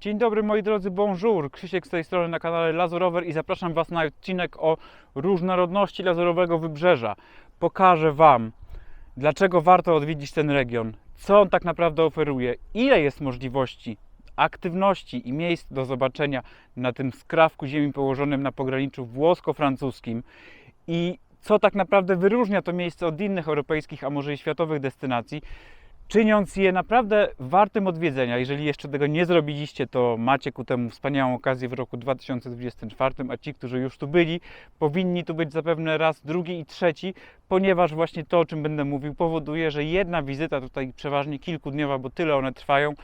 Dzień dobry moi drodzy, bonjour. Krzysiek z tej strony na kanale Lazurower i zapraszam Was na odcinek o różnorodności lazurowego wybrzeża. Pokażę Wam, dlaczego warto odwiedzić ten region, co on tak naprawdę oferuje, ile jest możliwości, aktywności i miejsc do zobaczenia na tym skrawku ziemi położonym na pograniczu włosko-francuskim i co tak naprawdę wyróżnia to miejsce od innych europejskich, a może i światowych destynacji, czyniąc je naprawdę wartym odwiedzenia. Jeżeli jeszcze tego nie zrobiliście, to macie ku temu wspaniałą okazję w roku 2024, a ci, którzy już tu byli, powinni tu być zapewne raz, drugi i trzeci, ponieważ właśnie to, o czym będę mówił, powoduje, że jedna wizyta tutaj przeważnie kilkudniowa, bo tyle one trwają,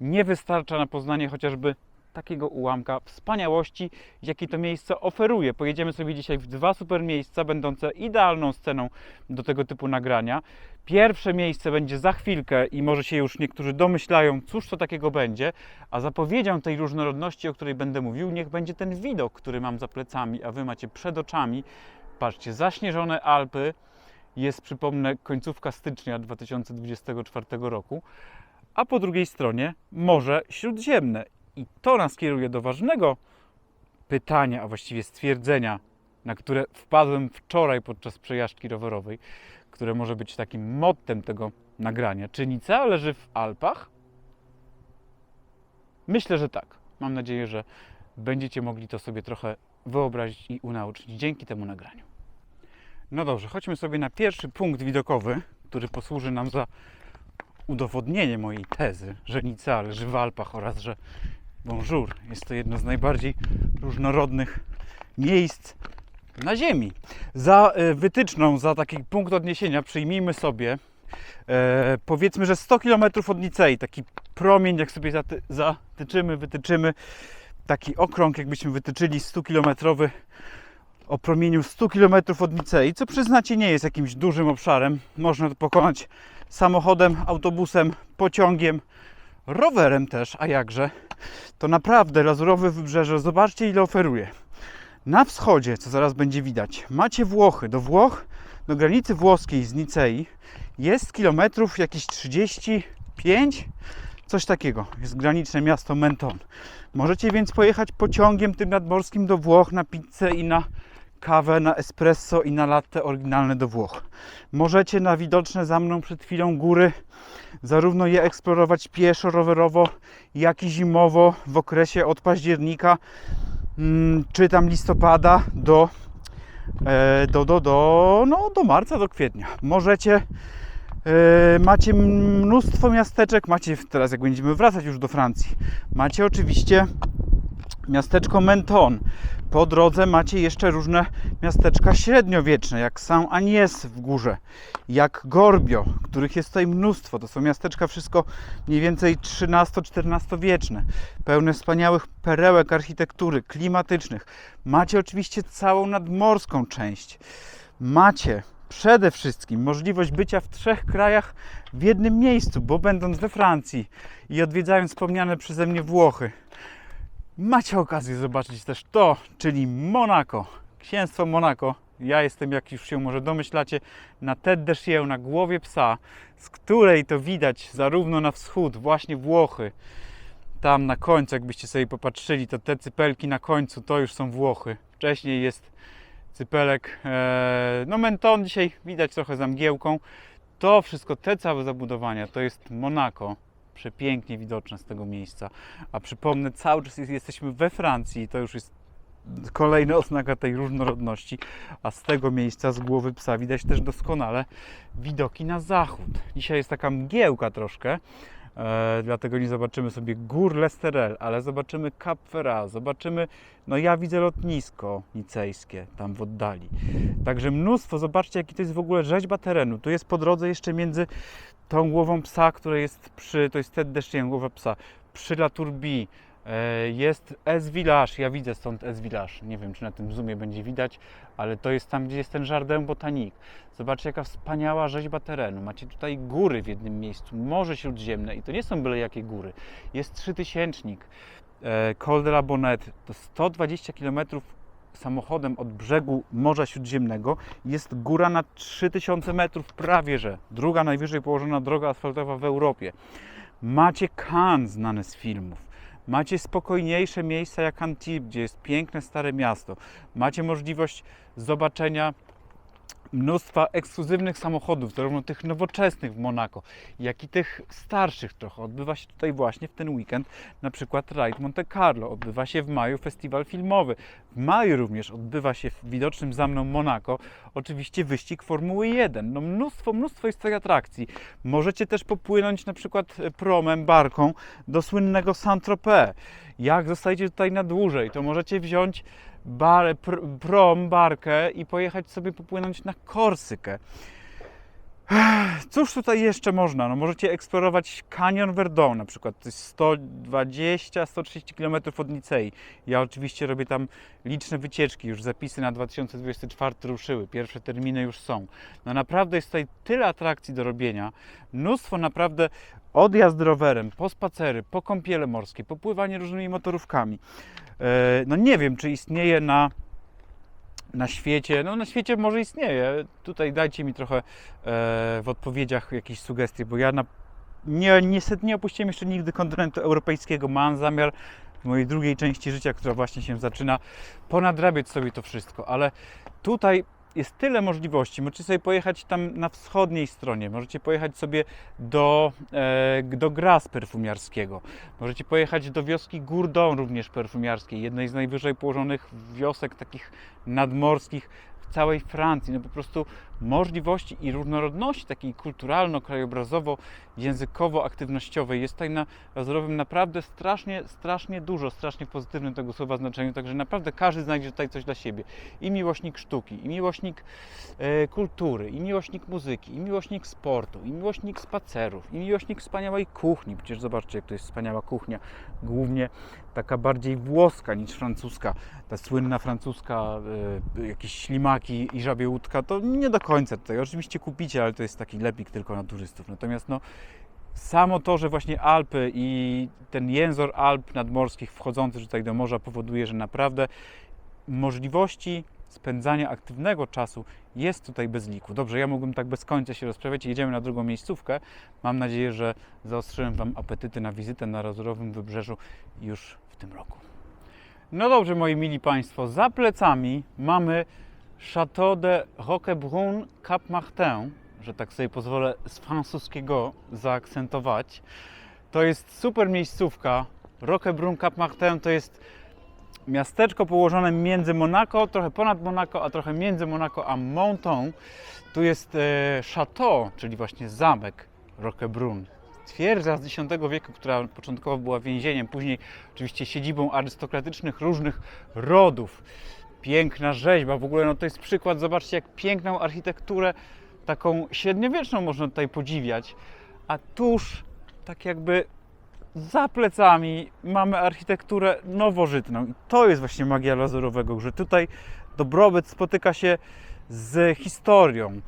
nie wystarcza na poznanie chociażby takiego ułamka wspaniałości, jaki to miejsce oferuje. Pojedziemy sobie dzisiaj w dwa super miejsca, będące idealną sceną do tego typu nagrania. Pierwsze miejsce będzie za chwilkę i może się już niektórzy domyślają, cóż to takiego będzie, a zapowiedzią tej różnorodności, o której będę mówił, niech będzie ten widok, który mam za plecami, a wy macie przed oczami. Patrzcie, zaśnieżone Alpy, jest przypomnę końcówka stycznia 2024 roku, a po drugiej stronie Morze Śródziemne. I to nas kieruje do ważnego pytania, a właściwie stwierdzenia, na które wpadłem wczoraj podczas przejażdżki rowerowej, które może być takim mottem tego nagrania. Czy Nicea leży w Alpach? Myślę, że tak. Mam nadzieję, że będziecie mogli to sobie trochę wyobrazić i unauczyć dzięki temu nagraniu. No dobrze, chodźmy sobie na pierwszy punkt widokowy, który posłuży nam za udowodnienie mojej tezy, że Nicea leży w Alpach oraz że Bonjour jest to jedno z najbardziej różnorodnych miejsc na Ziemi. Za e, wytyczną, za taki punkt odniesienia przyjmijmy sobie e, powiedzmy, że 100 km od Nicei, taki promień, jak sobie zaty, zatyczymy, wytyczymy, taki okrąg, jakbyśmy wytyczyli 100 kilometrowy o promieniu 100 km od Nicei, co przyznacie nie jest jakimś dużym obszarem. Można to pokonać samochodem, autobusem, pociągiem, rowerem też, a jakże. To naprawdę lazurowe wybrzeże, zobaczcie ile oferuje. Na wschodzie, co zaraz będzie widać, macie Włochy. Do Włoch, do granicy włoskiej z Nicei jest kilometrów jakieś 35, coś takiego. Jest graniczne miasto Menton. Możecie więc pojechać pociągiem tym nadmorskim do Włoch na pizzę i na kawę, na espresso i na latte oryginalne do Włoch. Możecie na widoczne za mną przed chwilą góry zarówno je eksplorować pieszo, rowerowo, jak i zimowo w okresie od października mm, czy tam listopada do, e, do, do, do, no, do marca, do kwietnia. Możecie, e, macie mnóstwo miasteczek, macie teraz jak będziemy wracać już do Francji, macie oczywiście miasteczko Menton. Po drodze macie jeszcze różne miasteczka średniowieczne, jak Saint-Agnès w górze, jak Gorbio, których jest tutaj mnóstwo. To są miasteczka wszystko mniej więcej 13-14 wieczne, pełne wspaniałych perełek architektury, klimatycznych. Macie oczywiście całą nadmorską część. Macie przede wszystkim możliwość bycia w trzech krajach w jednym miejscu, bo będąc we Francji i odwiedzając wspomniane przeze mnie Włochy, macie okazję zobaczyć też to, czyli Monako, księstwo Monako. Ja jestem, jak już się może domyślacie, na Tête na głowie psa, z której to widać zarówno na wschód, właśnie Włochy, tam na końcu, jakbyście sobie popatrzyli, to te cypelki na końcu to już są Włochy. Wcześniej jest cypelek, e, no Menton dzisiaj widać trochę za mgiełką. To wszystko, te całe zabudowania, to jest Monako przepięknie widoczne z tego miejsca. A przypomnę, cały czas jest- jesteśmy we Francji i to już jest kolejna oznaka tej różnorodności, a z tego miejsca, z głowy psa widać też doskonale widoki na zachód. Dzisiaj jest taka mgiełka troszkę, e, dlatego nie zobaczymy sobie gór Lesterel, ale zobaczymy Cap Ferrat, zobaczymy, no ja widzę lotnisko nicejskie tam w oddali. Także mnóstwo, zobaczcie jaki to jest w ogóle rzeźba terenu. Tu jest po drodze jeszcze między tą głową psa, która jest przy, to jest Tête de Chien, głowa psa, przy La Tourbie, e, jest S Village, ja widzę stąd S Village, nie wiem czy na tym zoomie będzie widać, ale to jest tam, gdzie jest ten Jardin Botanique. Zobaczcie jaka wspaniała rzeźba terenu, macie tutaj góry w jednym miejscu, Morze Śródziemne i to nie są byle jakie góry, jest trzytysięcznik, e, Col de la Bonette, to 120 km samochodem od brzegu Morza Śródziemnego jest góra na 3000 metrów prawie że. Druga najwyżej położona droga asfaltowa w Europie. Macie Cannes znane z filmów. Macie spokojniejsze miejsca jak Antibes, gdzie jest piękne stare miasto. Macie możliwość zobaczenia mnóstwa ekskluzywnych samochodów, zarówno tych nowoczesnych w Monako, jak i tych starszych trochę. Odbywa się tutaj właśnie w ten weekend na przykład Ride Monte Carlo, odbywa się w maju festiwal filmowy. W maju również odbywa się w widocznym za mną Monako oczywiście wyścig Formuły 1. No mnóstwo, mnóstwo jest tych atrakcji. Możecie też popłynąć na przykład promem, barką do słynnego Saint-Tropez. Jak zostajecie tutaj na dłużej, to możecie wziąć bar, pr, prom, barkę i pojechać sobie popłynąć na Korsykę. Cóż tutaj jeszcze można? No możecie eksplorować Canyon Verdon na przykład, to jest 120-130 km od Nicei. Ja oczywiście robię tam liczne wycieczki, już zapisy na 2024 ruszyły, pierwsze terminy już są. No naprawdę jest tutaj tyle atrakcji do robienia, mnóstwo naprawdę odjazd rowerem, po spacery, po kąpiele morskie, po pływanie różnymi motorówkami. E, No nie wiem, czy istnieje na na świecie, no na świecie może istnieje. Tutaj dajcie mi trochę e, w odpowiedziach jakieś sugestie, bo ja na, nie, niestety nie opuściłem jeszcze nigdy kontynentu europejskiego. Mam zamiar w mojej drugiej części życia, która właśnie się zaczyna, ponadrabiać sobie to wszystko, ale tutaj jest tyle możliwości. Możecie sobie pojechać tam na wschodniej stronie, możecie pojechać sobie do, e, do Gras perfumiarskiego, możecie pojechać do wioski Gourdon również perfumiarskiej, jednej z najwyżej położonych wiosek takich nadmorskich całej Francji. No po prostu możliwości i różnorodności takiej kulturalno-krajobrazowo-językowo-aktywnościowej jest tutaj na Lazurowym naprawdę strasznie, strasznie dużo, strasznie pozytywnym tego słowa znaczeniu, także naprawdę każdy znajdzie tutaj coś dla siebie. I miłośnik sztuki, i miłośnik e, kultury, i miłośnik muzyki, i miłośnik sportu, i miłośnik spacerów, i miłośnik wspaniałej kuchni. Przecież zobaczcie, jak to jest wspaniała kuchnia. Głównie taka bardziej włoska niż francuska. Ta słynna francuska, e, jakieś ślimaki i żabie łódka, to nie do końca tutaj. Oczywiście kupicie, ale to jest taki lepik tylko na turystów. Natomiast no, samo to, że właśnie Alpy i ten jęzor Alp nadmorskich wchodzący tutaj do morza powoduje, że naprawdę możliwości spędzania aktywnego czasu jest tutaj bez liku. Dobrze, ja mógłbym tak bez końca się rozprawiać. Jedziemy na drugą miejscówkę. Mam nadzieję, że zaostrzyłem Wam apetyty na wizytę na Razorowym Wybrzeżu już w tym roku. No dobrze, moi mili Państwo, za plecami mamy Château de Roquebrune Cap Martin, że tak sobie pozwolę z francuskiego zaakcentować. To jest super miejscówka. Roquebrune Cap Martin to jest miasteczko położone między Monaco, trochę ponad Monaco, a trochę między Monaco a Monton. Tu jest e, czyli właśnie zamek Roquebrune. Twierdza z X wieku, która początkowo była więzieniem, później oczywiście siedzibą arystokratycznych różnych rodów. Piękna rzeźba, w ogóle no to jest przykład, zobaczcie jak piękną architekturę, taką średniowieczną można tutaj podziwiać, a tuż tak jakby za plecami mamy architekturę nowożytną. I to jest właśnie magia lazurowego, że tutaj dobrobyt spotyka się z historią.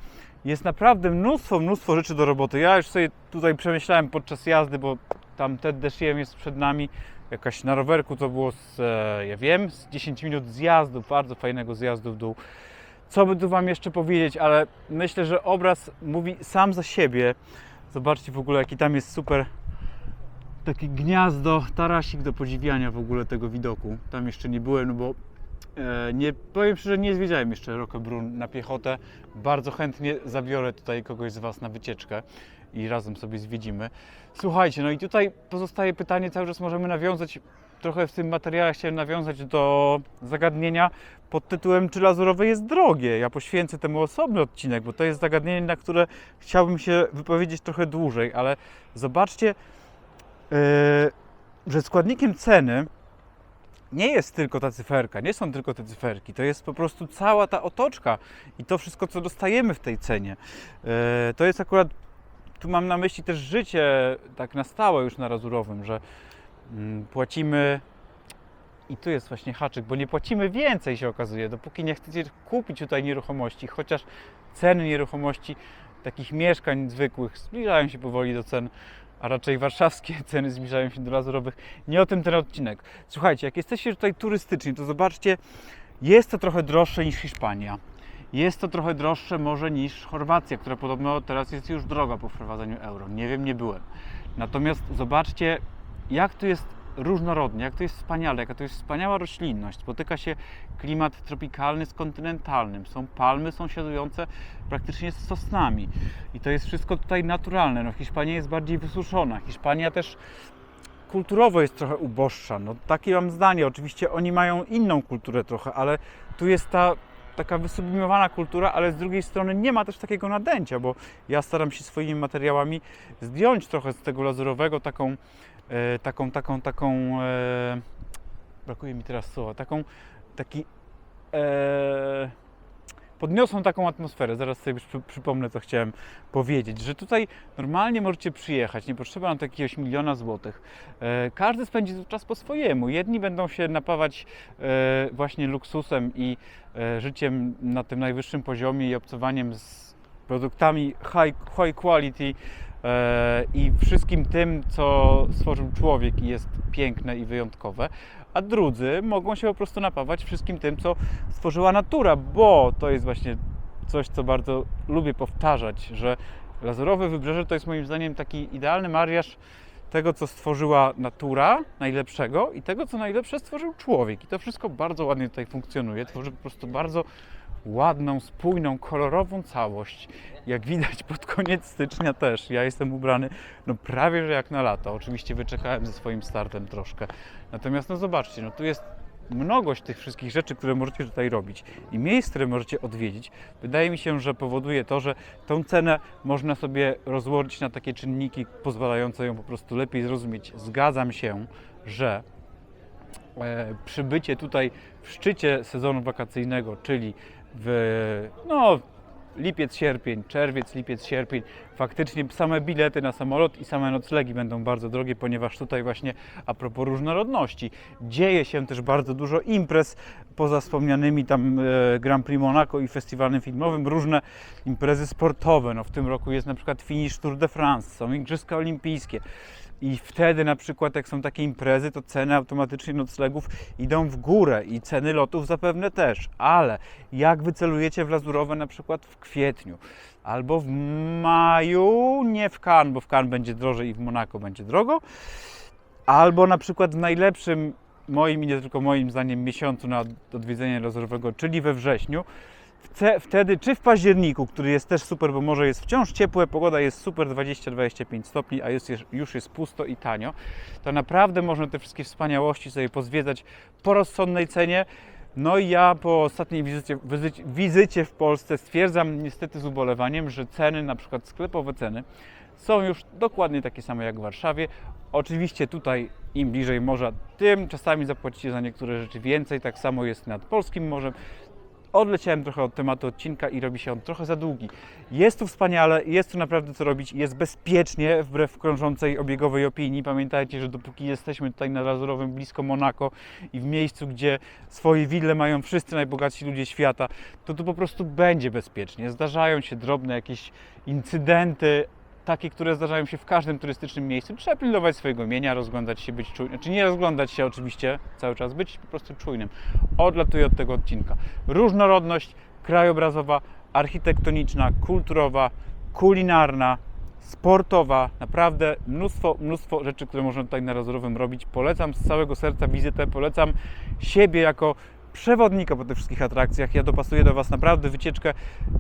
Jest naprawdę mnóstwo, mnóstwo rzeczy do roboty. Ja już sobie tutaj przemyślałem podczas jazdy, bo tam Ted Desiem jest przed nami. Jakaś na rowerku to było z, e, ja wiem, z 10 minut zjazdu, bardzo fajnego zjazdu w dół. Co by tu Wam jeszcze powiedzieć, ale myślę, że obraz mówi sam za siebie. Zobaczcie w ogóle, jaki tam jest super takie gniazdo, tarasik do podziwiania w ogóle tego widoku. Tam jeszcze nie byłem, no bo nie powiem szczerze, nie zwiedziałem jeszcze Roquebrune na piechotę. Bardzo chętnie zabiorę tutaj kogoś z Was na wycieczkę i razem sobie zwiedzimy. Słuchajcie, no i tutaj pozostaje pytanie, cały czas możemy nawiązać, trochę w tym materiale chciałem nawiązać do zagadnienia pod tytułem Czy lazurowe jest drogie? Ja poświęcę temu osobny odcinek, bo to jest zagadnienie, na które chciałbym się wypowiedzieć trochę dłużej, ale zobaczcie, Yy, że składnikiem ceny nie jest tylko ta cyferka, nie są tylko te cyferki, to jest po prostu cała ta otoczka i to wszystko, co dostajemy w tej cenie. Yy, To jest akurat, tu mam na myśli też życie tak na stałe już na Razurowym, że mm, płacimy i tu jest właśnie haczyk, bo nie płacimy więcej się okazuje, dopóki nie chcecie kupić tutaj nieruchomości, chociaż ceny nieruchomości takich mieszkań zwykłych zbliżają się powoli do cen a raczej warszawskie ceny zbliżają się do lazurowych. Nie o tym ten odcinek. Słuchajcie, jak jesteście tutaj turystycznie, to zobaczcie, jest to trochę droższe niż Hiszpania. Jest to trochę droższe może niż Chorwacja, która podobno teraz jest już droga po wprowadzeniu euro. Nie wiem, nie byłem. Natomiast zobaczcie, jak tu jest różnorodnie, jak to jest wspaniale, jaka to jest wspaniała roślinność. Spotyka się klimat tropikalny z kontynentalnym. Są palmy sąsiadujące praktycznie z sosnami. I to jest wszystko tutaj naturalne. No, Hiszpania jest bardziej wysuszona. Hiszpania też kulturowo jest trochę uboższa. No, takie mam zdanie. Oczywiście oni mają inną kulturę trochę, ale tu jest ta taka wysublimowana kultura, ale z drugiej strony nie ma też takiego nadęcia, bo ja staram się swoimi materiałami zdjąć trochę z tego lazurowego taką, taką, taką, taką, e, brakuje mi teraz słowa, taką, taki, e, podniosą taką atmosferę, zaraz sobie przy, przypomnę, co chciałem powiedzieć, że tutaj normalnie możecie przyjechać, nie potrzeba na to jakiegoś miliona złotych. E, każdy spędzi czas po swojemu. Jedni będą się napawać e, właśnie luksusem i e, życiem na tym najwyższym poziomie i obcowaniem z produktami high, high quality e, i wszystkim tym, co stworzył człowiek i jest piękne i wyjątkowe, a drudzy mogą się po prostu napawać wszystkim tym, co stworzyła natura, bo to jest właśnie coś, co bardzo lubię powtarzać, że Lazurowe Wybrzeże to jest moim zdaniem taki idealny mariaż tego, co stworzyła natura najlepszego i tego, co najlepsze stworzył człowiek. I to wszystko bardzo ładnie tutaj funkcjonuje. Tworzy po prostu bardzo ładną, spójną, kolorową całość. Jak widać pod koniec stycznia też. Ja jestem ubrany no prawie że jak na lato. Oczywiście wyczekałem ze swoim startem troszkę. Natomiast no zobaczcie, no tu jest mnogość tych wszystkich rzeczy, które możecie tutaj robić i miejsc, które możecie odwiedzić, wydaje mi się, że powoduje to, że tą cenę można sobie rozłożyć na takie czynniki pozwalające ją po prostu lepiej zrozumieć. Zgadzam się, że e, przybycie tutaj w szczycie sezonu wakacyjnego, czyli w no, lipiec, sierpień, czerwiec, lipiec, sierpień, faktycznie same bilety na samolot i same noclegi będą bardzo drogie, ponieważ tutaj właśnie a propos różnorodności, dzieje się też bardzo dużo imprez, poza wspomnianymi tam e, Grand Prix Monaco i festiwalem filmowym, różne imprezy sportowe. No, w tym roku jest na przykład finish Tour de France, są Igrzyska Olimpijskie. I wtedy na przykład jak są takie imprezy, to ceny automatycznie noclegów idą w górę i ceny lotów zapewne też. Ale jak wycelujecie w Lazurowe na przykład w kwietniu albo w maju, nie w Cannes, bo w Cannes będzie drożej i w Monako będzie drogo, albo na przykład w najlepszym moim i nie tylko moim zdaniem miesiącu na odwiedzenie Lazurowego, czyli we wrześniu, wtedy, czy w październiku, który jest też super, bo morze jest wciąż ciepłe, pogoda jest super, 20-25 stopni, a jest, już jest pusto i tanio, to naprawdę można te wszystkie wspaniałości sobie pozwiedzać po rozsądnej cenie. No i ja po ostatniej wizycie, wizycie, wizycie w Polsce stwierdzam niestety z ubolewaniem, że ceny, na przykład sklepowe ceny, są już dokładnie takie same jak w Warszawie. Oczywiście tutaj im bliżej morza, tym czasami zapłacicie za niektóre rzeczy więcej. Tak samo jest nad polskim morzem odleciałem trochę od tematu odcinka i robi się on trochę za długi. Jest tu wspaniale, jest tu naprawdę co robić, jest bezpiecznie wbrew krążącej obiegowej opinii. Pamiętajcie, że dopóki jesteśmy tutaj na Lazurowym blisko Monako i w miejscu, gdzie swoje wille mają wszyscy najbogatsi ludzie świata, to tu po prostu będzie bezpiecznie. Zdarzają się drobne jakieś incydenty, takie, które zdarzają się w każdym turystycznym miejscu. Trzeba pilnować swojego mienia, rozglądać się, być czujnym. Znaczy nie rozglądać się oczywiście cały czas, być po prostu czujnym. Odlatuję od tego odcinka. Różnorodność krajobrazowa, architektoniczna, kulturowa, kulinarna, sportowa, naprawdę mnóstwo, mnóstwo rzeczy, które można tutaj na Razorowym robić. Polecam z całego serca wizytę, polecam siebie jako przewodnika po tych wszystkich atrakcjach. Ja dopasuję do Was naprawdę wycieczkę.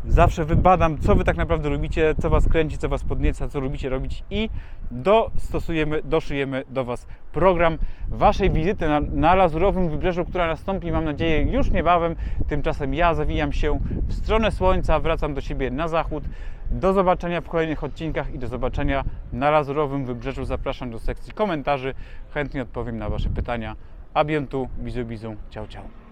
Zawsze wybadam, co Wy tak naprawdę lubicie, co Was kręci, co Was podnieca, co lubicie robić i dostosujemy, doszyjemy do Was program Waszej wizyty na, na Lazurowym Wybrzeżu, która nastąpi, mam nadzieję, już niebawem. Tymczasem ja zawijam się w stronę słońca, wracam do siebie na zachód. Do zobaczenia w kolejnych odcinkach i do zobaczenia na Lazurowym Wybrzeżu. Zapraszam do sekcji komentarzy. Chętnie odpowiem na Wasze pytania. A bientôt, bisous bisous, ciao ciao.